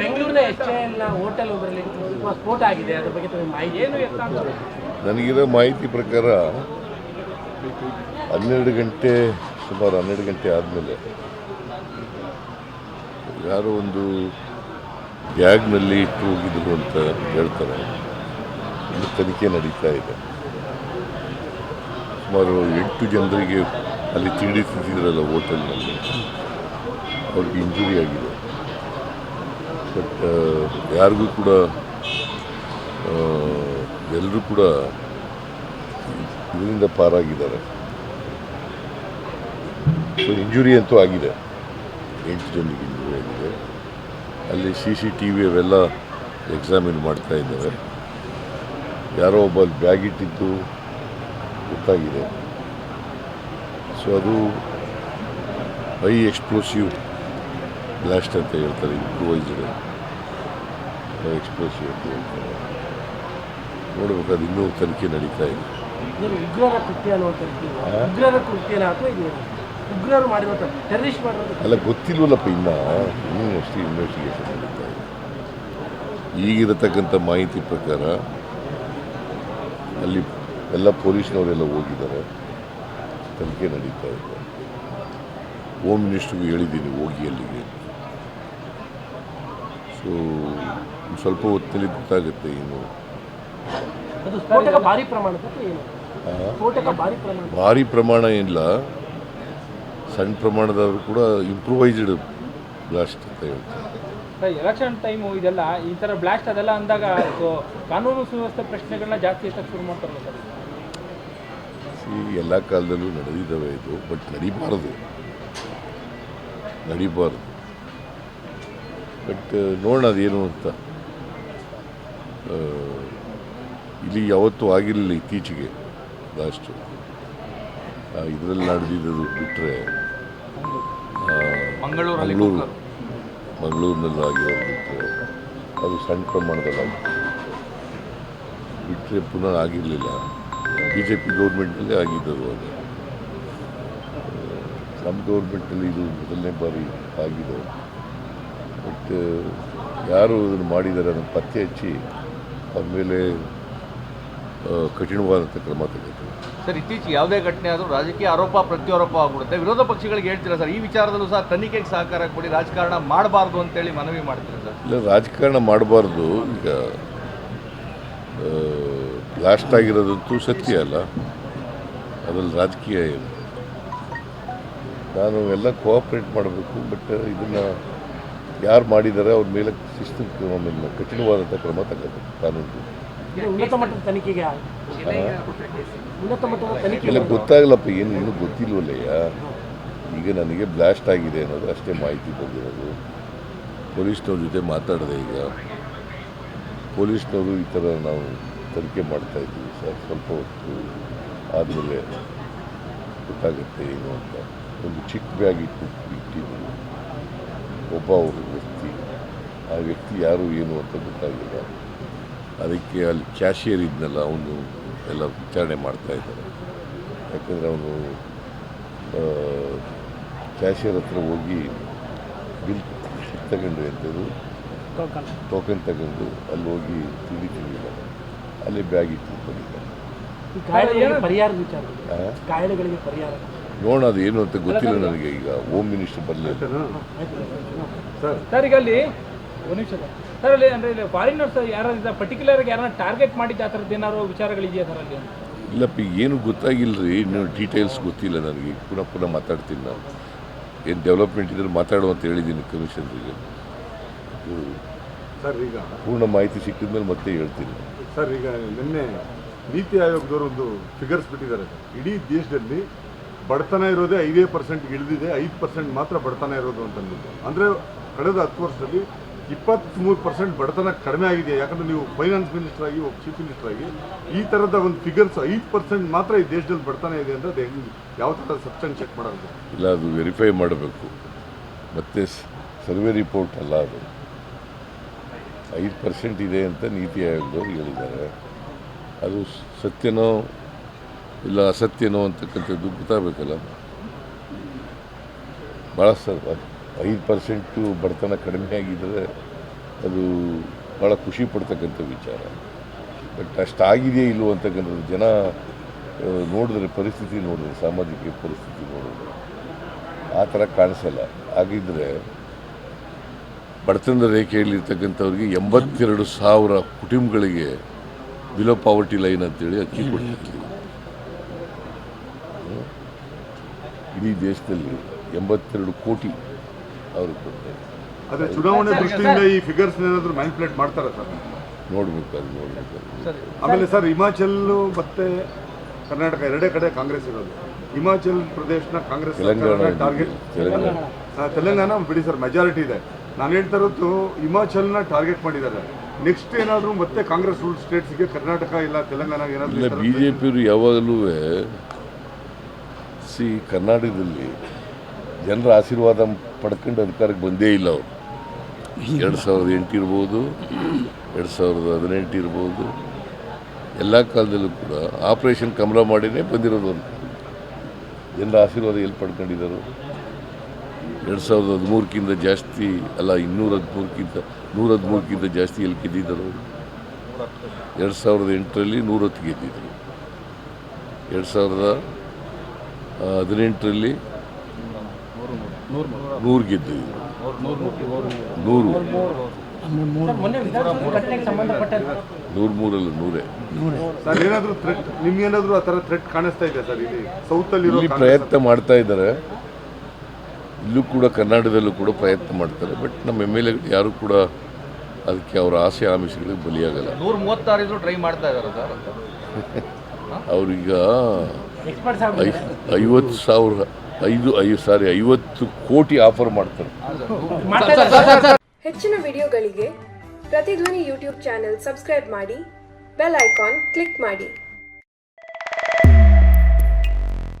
ಬೆಂಗಳೂರಿನ ಹೋಟೆಲ್ ಒಂದರಲ್ಲಿ ಸ್ಫೋಟ ಆಗಿದೆ, ಅದ್ರ ಬಗ್ಗೆ ಮಾಹಿತಿ ಏನು ನನಗಿರೋ ಮಾಹಿತಿ ಪ್ರಕಾರ ಹನ್ನೆರಡು ಗಂಟೆ, ಸುಮಾರು ಹನ್ನೆರಡು ಗಂಟೆ ಆದಮೇಲೆ ಯಾರೋ ಒಂದು ಬ್ಯಾಗ್ನಲ್ಲಿ ಇಟ್ಟು ಹೋಗಿದ್ರು ಅಂತ ಹೇಳ್ತಾರೆ. ಇಲ್ಲಿ ತನಿಖೆ ನಡೀತಾ ಇದೆ. ಸುಮಾರು ಎಂಟು ಜನರಿಗೆ ಅಲ್ಲಿ ತಿಂಡಿ ತಿಂದಿದ್ರಲ್ಲ ಹೋಟೆಲ್ನಲ್ಲಿ. ಅವ್ರಿಗೆ ಇಂಜುರಿ ಆಗಿದೆ. ಬಟ್ ಯಾರಿಗೂ ಕೂಡ ಎಲ್ಲರೂ ಕೂಡ ಇದರಿಂದ ಪಾರಾಗಿದ್ದಾರೆ. ಸೊ ಇಂಜುರಿ ಅಂತೂ ಆಗಿದೆ. ಎಂಟು ಜನರಿಗೆ ಇಂಜುರಿ ಆಗಿದೆ. ಅಲ್ಲಿ ಸಿ ಸಿ ಟಿ ವಿ ಅವೆಲ್ಲ ಎಕ್ಸಾಮಿನ್ ಮಾಡ್ತಾ ಇದ್ದಾರೆ. ಯಾರೋ ಒಬ್ಬ ಬ್ಯಾಗ್ ಇಟ್ಟಿದ್ದು ಗೊತ್ತಾಗಿದೆ. ಸೊ ಅದು ಹೈ ಎಕ್ಸ್ಪ್ಲೋಸಿವ್ ಬ್ಲಾಸ್ಟ್ ಅಂತ ಹೇಳ್ತಾರೆ ಇಂಪ್ರೂವೈಸ್ಡ್ ಎಕ್ಸ್ಪ್ಲೋಸಿವ್ ಅಂತ ಹೇಳ್ತಾರೆ ನೋಡ್ಬೇಕು ಅದು ಇನ್ನೂ ತನಿಖೆ ನಡೀತಾ ಇದೆ ಉಗ್ರರ ಕೃತ್ಯ ಉಗ್ರರ ಕೃತ್ಯನ ಅಥವಾ ಇದು ಉಗ್ರರು ಮಾಡಿರೋ ಟೆರರಿಸ್ಟ್ ಅಲ್ಲ ಗೊತ್ತಿಲ್ವಲ್ಲಪ್ಪ ಇನ್ನ ಇನ್ನೂ ಅಷ್ಟು ಇನ್ವೆಸ್ಟಿಗೇಷನ್ ನಡೀತಾ ಇದೆ ಈಗಿರತಕ್ಕಂಥ ಮಾಹಿತಿ ಪ್ರಕಾರ ಅಲ್ಲಿ ಎಲ್ಲ ಪೊಲೀಸ್ನವರೆಲ್ಲ ಹೋಗಿದ್ದಾರೆ ತನಿಖೆ ನಡೀತಾ ಇದೆ ಹೋಮ್ ಮಿನಿಸ್ಟ್ರಿಗೂ ಹೇಳಿದ್ದೀನಿ ಹೋಗಿ ಅಲ್ಲಿಗೆ ಸೊ ಸ್ವಲ್ಪ ಹೊತ್ತಲ್ಲಿ ಗೊತ್ತಾಗುತ್ತೆ ಏನು. ಭಾರಿ ಪ್ರಮಾಣ ಭಾರಿ ಪ್ರಮಾಣ ಏನಿಲ್ಲ. ಸಣ್ಣ ಪ್ರಮಾಣದವರು ಕೂಡ ಇಂಪ್ರೂವೈಸ್ಡ್ ಬ್ಲಾಸ್ಟ್ ಅಂತ ಹೇಳ್ತಾರೆ. ಎಲೆಕ್ಷನ್ ಟೈಮು ಇದೆಲ್ಲ ಈ ಥರ ಬ್ಲಾಸ್ಟ್ ಅದೆಲ್ಲ ಅಂದಾಗ ಕಾನೂನು ಸುವ್ಯವಸ್ಥೆ ಪ್ರಶ್ನೆಗಳನ್ನ ಜಾಸ್ತಿ ಎತ್ತಕ್ಕೆ ಶುರು ಮಾಡ್ತಾರಲ್ಲ ಸರ್ ಈ ಎಲ್ಲ ಕಾಲದಲ್ಲೂ ನಡೆದಿದ್ದಾವೆ ಇದು ಬಟ್ ನಡಿಬಾರದು. ನಡಿಬಾರದು. ಬಟ್ ನೋಡೋಣ ಅದೇನು ಅಂತ. ಇಲ್ಲಿ ಯಾವತ್ತೂ ಆಗಿರಲಿಲ್ಲ ಇತ್ತೀಚೆಗೆ ಲಾಸ್ಟು ಇದರಲ್ಲಿ ನಡೆದಿದ್ದು ಬಿಟ್ಟರೆ ಮಂಗಳೂರು. ಮಂಗಳೂರಿನಲ್ಲಿ ಆಗಿರೋದು ಬಿಟ್ಟರೆ ಅದು ಸಣ್ಣ ಪ್ರಮಾಣದಲ್ಲಿ ಬಿಟ್ಟರೆ ಪುನಃ ಆಗಿರಲಿಲ್ಲ. ಬಿ ಜೆ ಪಿ ಗೌರ್ಮೆಂಟಲ್ಲೇ ಆಗಿದ್ದರು ಅದು. ನಮ್ಮ ಗೌರ್ಮೆಂಟಲ್ಲಿ ಇದು ಮೊದಲನೇ ಬಾರಿ ಆಗಿದೆ. ಬಟ್ ಯಾರು ಇದನ್ನು ಮಾಡಿದ್ದಾರೆ ಅದನ್ನು ಪತ್ತೆ ಹಚ್ಚಿ ಅದ ಮೇಲೆ ಕಠಿಣವಾದಂಥ ಕ್ರಮ ತೆಗೆದು ಸರ್ ಇತ್ತೀಚೆಗೆ ಯಾವುದೇ ಘಟನೆ ಆದರೂ ರಾಜಕೀಯ ಆರೋಪ ಪ್ರತ್ಯಾರೋಪ ಆಗ್ಬಿಡುತ್ತೆ. ವಿರೋಧ ಪಕ್ಷಗಳಿಗೆ ಹೇಳ್ತೀರಾ ಸರ್? ಈ ವಿಚಾರದಲ್ಲೂ ಸಹ ತನಿಖೆಗೆ ಸಹಕಾರ ಕೊಡಿ ರಾಜಕಾರಣ ಮಾಡಬಾರ್ದು ಅಂತೇಳಿ ಮನವಿ ಮಾಡ್ತೀರಾ ಸರ್? ಇಲ್ಲ ರಾಜಕಾರಣ ಮಾಡಬಾರ್ದು. ಈಗ ಲಾಸ್ಟ್ ಆಗಿರೋದಂತೂ ಸತ್ಯ ಅಲ್ಲ. ಅದರಲ್ಲಿ ರಾಜಕೀಯ ಏನು? ನಾನು ಎಲ್ಲ ಕೋಆಪ್ರೇಟ್ ಮಾಡಬೇಕು ಬಟ್ ಇದನ್ನು ಯಾರು ಮಾಡಿದ್ದಾರೆ ಅವ್ರ ಮೇಲೆ ಶಿಸ್ತು ಕ್ರಮ ಮೇಲೆ ಕಠಿಣವಾದಂಥ ಕ್ರಮ ತಗೋಬೇಕು ಕಾನೂನು ಇಲ್ಲ. ಗೊತ್ತಾಗಲ್ಲಪ್ಪ ಏನು ಇನ್ನೂ ಗೊತ್ತಿಲ್ವಲ್ಲಯ್ಯ? ಈಗ ನನಗೆ ಬ್ಲಾಸ್ಟ್ ಆಗಿದೆ ಅನ್ನೋದು ಅಷ್ಟೇ ಮಾಹಿತಿ ಬಂದಿರೋದು. ಪೊಲೀಸ್ನವ್ರ ಜೊತೆ ಮಾತಾಡಿದೆ ಈಗ. ಪೊಲೀಸ್ನವರು ಈ ಥರ ನಾವು ತನಿಖೆ ಮಾಡ್ತಾ ಇದ್ದೀವಿ ಸರ್ ಸ್ವಲ್ಪ ಹೊತ್ತು ಆದಮೇಲೆ ಗೊತ್ತಾಗುತ್ತೆ ಏನು ಅಂತ. ಒಂದು ಚಿಕ್ಕ ಬ್ಯಾಗ್ ಇಟ್ಟು ಇಟ್ಟಿದ್ದರು ಒಬ್ಬ ಅವರು ವ್ಯಕ್ತಿ ಆ ವ್ಯಕ್ತಿ ಯಾರು ಏನು ಅಂತ ಗೊತ್ತಾಗಿಲ್ಲ. ಅದಕ್ಕೆ ಅಲ್ಲಿ ಕ್ಯಾಶಿಯರ್ ಇದ್ನಲ್ಲ ಅವನು ಎಲ್ಲ ವಿಚಾರಣೆ ಮಾಡ್ತಾ ಇದ್ದಾರೆ ಯಾಕಂದರೆ ಅವನು ಕ್ಯಾಶಿಯರ್ ಹತ್ರ ಹೋಗಿ ಬಿಲ್ ತಗೊಂಡು ಎಂಥದ್ದು ಟೋಕನ್. ಟೋಕನ್ ತಗೊಂಡು ಅಲ್ಲಿ ಹೋಗಿ ತಿಂಡಿ ತಿಂದಿಲ್ಲ ಅಲ್ಲಿ ಬ್ಯಾಗ್ ಇಟ್ಟು ಬಂದಿದ್ದಾರೆ ನೋಡೋಣ ಅದು ಏನು ಅಂತ ಗೊತ್ತಿಲ್ಲ ನನಗೆ ಈಗ. ಹೋಮ್ ಮಿನಿಸ್ಟರ್ ಬರಲಿಲ್ಲ ಸರ್. ಈಗ ಅಲ್ಲಿ ಒಂದು ನಿಮಿಷ ಸರ್. ಅಲ್ಲಿ ಅಂದರೆ ಇಲ್ಲಿ ಫಾರಿನರ್ಸ್ ಯಾರು ಪರ್ಟಿಕ್ಯುಲರ್ ಯಾರನ್ನ ಟಾರ್ಗೆಟ್ ಮಾಡಿದ್ದು ಆ ಥರದ್ದು ಏನಾದ್ರು ವಿಚಾರಗಳಿದೆಯಾ ಸರ್ ಅಲ್ಲಿ? ಇಲ್ಲಪ್ಪ ಈಗ ಏನು ಗೊತ್ತಾಗಿಲ್ಲ ರೀ ಇನ್ನೂ ಡೀಟೇಲ್ಸ್ ಗೊತ್ತಿಲ್ಲ ನನಗೆ. ಪುನಃ ಪುನಃ ಮಾತಾಡ್ತೀನಿ ನಾನು. ಏನು ಡೆವಲಪ್ಮೆಂಟ್ ಇದ್ರೆ ಮಾತಾಡು ಅಂತ ಹೇಳಿದ್ದೀನಿ ಕಮಿಷನರಿಗೆ. ಸರ್ ಈಗ ಪೂರ್ಣ ಮಾಹಿತಿ ಸಿಕ್ಕಿದ ಮೇಲೆ ಮತ್ತೆ ಹೇಳ್ತೀನಿ. ಸರ್ ಈಗ ನಿನ್ನೆ ನೀತಿ ಆಯೋಗದವರು ಒಂದು ಫಿಗರ್ಸ್ ಬಿಟ್ಟಿದ್ದಾರೆ. ಸರ್. ಇಡೀ ದೇಶದಲ್ಲಿ ಬಡತನ ಇರೋದೇ ಐದೇ ಪರ್ಸೆಂಟ್ ಇಳಿದಿದೆ, ಐದು ಪರ್ಸೆಂಟ್ ಮಾತ್ರ ಬಡತನ ಇರೋದು ಅಂತ ಅಂದ್ಬಿಟ್ಟು. ಅಂದರೆ ಕಳೆದ ಹತ್ತು ವರ್ಷದಲ್ಲಿ ಇಪ್ಪತ್ತ್ಮೂರು ಪರ್ಸೆಂಟ್ ಬಡತನ ಕಡಿಮೆ ಆಗಿದೆ. ಯಾಕಂದರೆ ನೀವು ಫೈನಾನ್ಸ್ ಮಿನಿಸ್ಟರ್ ಆಗಿ, ಒಬ್ಬ ಚೀಫ್ ಮಿನಿಸ್ಟರ್ ಆಗಿ, ಈ ಥರದ ಒಂದು ಫಿಗರ್ಸ್ ಐದು ಪರ್ಸೆಂಟ್ ಮಾತ್ರ ಈ ದೇಶದಲ್ಲಿ ಬಡತನ ಇದೆ ಅಂದರೆ ಅದು ಹೆಂಗೆ, ಯಾವ ಥರ ಸಬ್ಸ್ಟೆನ್ಸ್ ಚೆಕ್ ಮಾಡೋದು? ಇಲ್ಲ, ಅದು ವೆರಿಫೈ ಮಾಡಬೇಕು. ಮತ್ತು ಸರ್ವೆ ರಿಪೋರ್ಟ್ ಅಲ್ಲ ಅದು. ಐದು ಪರ್ಸೆಂಟ್ ಇದೆ ಅಂತ ನೀತಿ ಆಯೋಗದವ್ರು ಹೇಳಿದ್ದಾರೆ. ಅದು ಸತ್ಯನೋ ಇಲ್ಲ ಅಸತ್ಯನೋ ಅಂತಕ್ಕಂಥದ್ದು ಗೊತ್ತಾಗಬೇಕಲ್ಲ. ಭಾಳ ಸರ್, ಐದು ಪರ್ಸೆಂಟು ಬಡತನ ಕಡಿಮೆ ಆಗಿದ್ದರೆ ಅದು ಭಾಳ ಖುಷಿ ಪಡ್ತಕ್ಕಂಥ ವಿಚಾರ. ಬಟ್ ಅಷ್ಟಾಗಿದೆಯೇ ಇಲ್ವೋ ಅಂತಕ್ಕಂಥದ್ದು ಜನ ನೋಡಿದ್ರೆ, ಪರಿಸ್ಥಿತಿ ನೋಡಿದ್ರೆ, ಸಾಮಾಜಿಕ ಪರಿಸ್ಥಿತಿ ನೋಡಿದ್ರೆ, ಆ ಥರ ಕಾಣಿಸಲ್ಲ. ಹಾಗಿದ್ದರೆ ಬಡತನದ ರೇಖೆಯಲ್ಲಿರ್ತಕ್ಕಂಥವ್ರಿಗೆ ಎಂಬತ್ತೆರಡು ಸಾವಿರ ಕುಟುಂಬಗಳಿಗೆ ಬಿಲೋ ಪಾವರ್ಟಿ ಲೈನ್ ಅಂತೇಳಿ ಅಕ್ಕಿ ಕೊಡ್ತಿರ್ತೀವಿ? ಇಡೀ ದೇಶದಲ್ಲಿ ಎಂಬತ್ತೆರಡು ಕೋಟಿ ಅವರು ಕೊಡ್ತಾರೆ. ಆದರೆ ಚುನಾವಣೆ ದೃಷ್ಟಿಯಿಂದ ಈ ಫಿಗರ್ಸ್ ಏನಾದರೂ ಮ್ಯಾನಿಪುಲೇಟ್ ಮಾಡ್ತಾರೆ ಸರ್? ನೋಡ್ಬೇಕು ಅದು ನೋಡ್ಬೇಕು ಸರ್ ಆಮೇಲೆ ಸರ್. ಹಿಮಾಚಲ್ ಮತ್ತೆ ಕರ್ನಾಟಕ ಎರಡೇ ಕಡೆ ಕಾಂಗ್ರೆಸ್ ಇರೋದು. ಹಿಮಾಚಲ್ ಪ್ರದೇಶನ ಕಾಂಗ್ರೆಸ್ ತೆಲಂಗಾಣ ಟಾರ್ಗೆಟ್ ತೆಲಂಗಾಣ. ತೆಲಂಗಾಣ ಬಿಡಿ ಸರ್ ಮೆಜಾರಿಟಿ ಇದೆ. ನಾನು ಹೇಳ್ತಾ ಇರೋದು ಹಿಮಾಚಲ್ನ ಟಾರ್ಗೆಟ್ ಮಾಡಿದ್ದಾರೆ. ನೆಕ್ಸ್ಟ್ ಏನಾದರೂ ಮತ್ತೆ ಕಾಂಗ್ರೆಸ್ ರೂಲ್ ಸ್ಟೇಟ್ಸ್ಗೆ ಕರ್ನಾಟಕ ಇಲ್ಲ ತೆಲಂಗಾಣ ಏನಾದರೂ ಇಲ್ಲ ಬಿ ಜೆ ಪಿಯವರು ಯಾವಾಗಲೂ ಸಿ ಕರ್ನಾಟಕದಲ್ಲಿ ಜನರ ಆಶೀರ್ವಾದ ಪಡ್ಕೊಂಡು ಅಧಿಕಾರಕ್ಕೆ ಬಂದೇ ಇಲ್ಲ ಅವರು. ಎರಡು ಸಾವಿರದ ಎಂಟು ಇರ್ಬೋದು ಎರಡು ಸಾವಿರದ ಹದಿನೆಂಟು ಇರ್ಬೋದು. ಎಲ್ಲ ಕಾಲದಲ್ಲೂ ಕೂಡ ಆಪರೇಷನ್ ಕಮಲ ಮಾಡಿನೇ ಬಂದಿರೋದು ಅಂತ ಜನರ ಆಶೀರ್ವಾದ ಎಲ್ಲಿ ಪಡ್ಕೊಂಡಿದ್ದರು ಎರಡು ಸಾವಿರದ ಹದಿಮೂರಕ್ಕಿಂತ ಜಾಸ್ತಿ ಅಲ್ಲ ಇನ್ನೂರ ಹದಿಮೂರಕ್ಕಿಂತ ನೂರ ಹದಿಮೂರಕ್ಕಿಂತ ಜಾಸ್ತಿ ಎಲ್ಲಿ ಗೆದ್ದಿದ್ದರು ಎರಡು ಸಾವಿರದ ಎಂಟರಲ್ಲಿ ನೂರತ್ತು ಗೆದ್ದಿದ್ದರು ಎರಡು ಸಾವಿರದ ಹದಿನೆಂಟರಲ್ಲಿ ನೂರು ಗೆದ್ದಿದ್ವಿ ನೂರು. ನೂರ ಮೂರಲ್ಲ ನೂರೇ. ಸರ್ ಏನಾದರೂ ಥ್ರೆಟ್ ನಿಮ್ಗೇನಾದರೂ ಆ ಥರ ಥ್ರೆಟ್ ಕಾಣಿಸ್ತಾ ಇದೆ ಸರ್ ಇಲ್ಲಿ? ಸೌತಲ್ಲಿ ಇಲ್ಲಿ ಪ್ರಯತ್ನ ಮಾಡ್ತಾ ಇದ್ದಾರೆ. ಇಲ್ಲೂ ಕೂಡ ಕರ್ನಾಟಕದಲ್ಲೂ ಕೂಡ ಪ್ರಯತ್ನ ಮಾಡ್ತಾರೆ ಬಟ್ ನಮ್ಮ ಎಂ ಎಲ್ ಎ ಯಾರು ಕೂಡ ಅದಕ್ಕೆ ಅವರ ಆಸೆ ಆಮಿಷಗಳಿಗೆ ಬಲಿಯಾಗಲ್ಲ. ನೂರ ಮೂವತ್ತಾರು ಇದ್ರು ಟ್ರೈ ಮಾಡ್ತಾ ಇದ್ದಾರೆ ಸರ್ ಅವ್ರೀಗ ಐವತ್ತು ಸಾವಿರ ಐದು ಐದು ಸಾರಿ ಐವತ್ತು ಕೋಟಿ ಆಫರ್ ಮಾಡ್ತಾರೆ. ಹೆಚ್ಚಿನ ವಿಡಿಯೋಗಳಿಗೆ ಪ್ರತಿಧ್ವನಿ ಯೂಟ್ಯೂಬ್ ಚಾನೆಲ್ ಸಬ್ಸ್ಕ್ರೈಬ್ ಮಾಡಿ ಬೆಲ್ ಐಕಾನ್ ಕ್ಲಿಕ್ ಮಾಡಿ.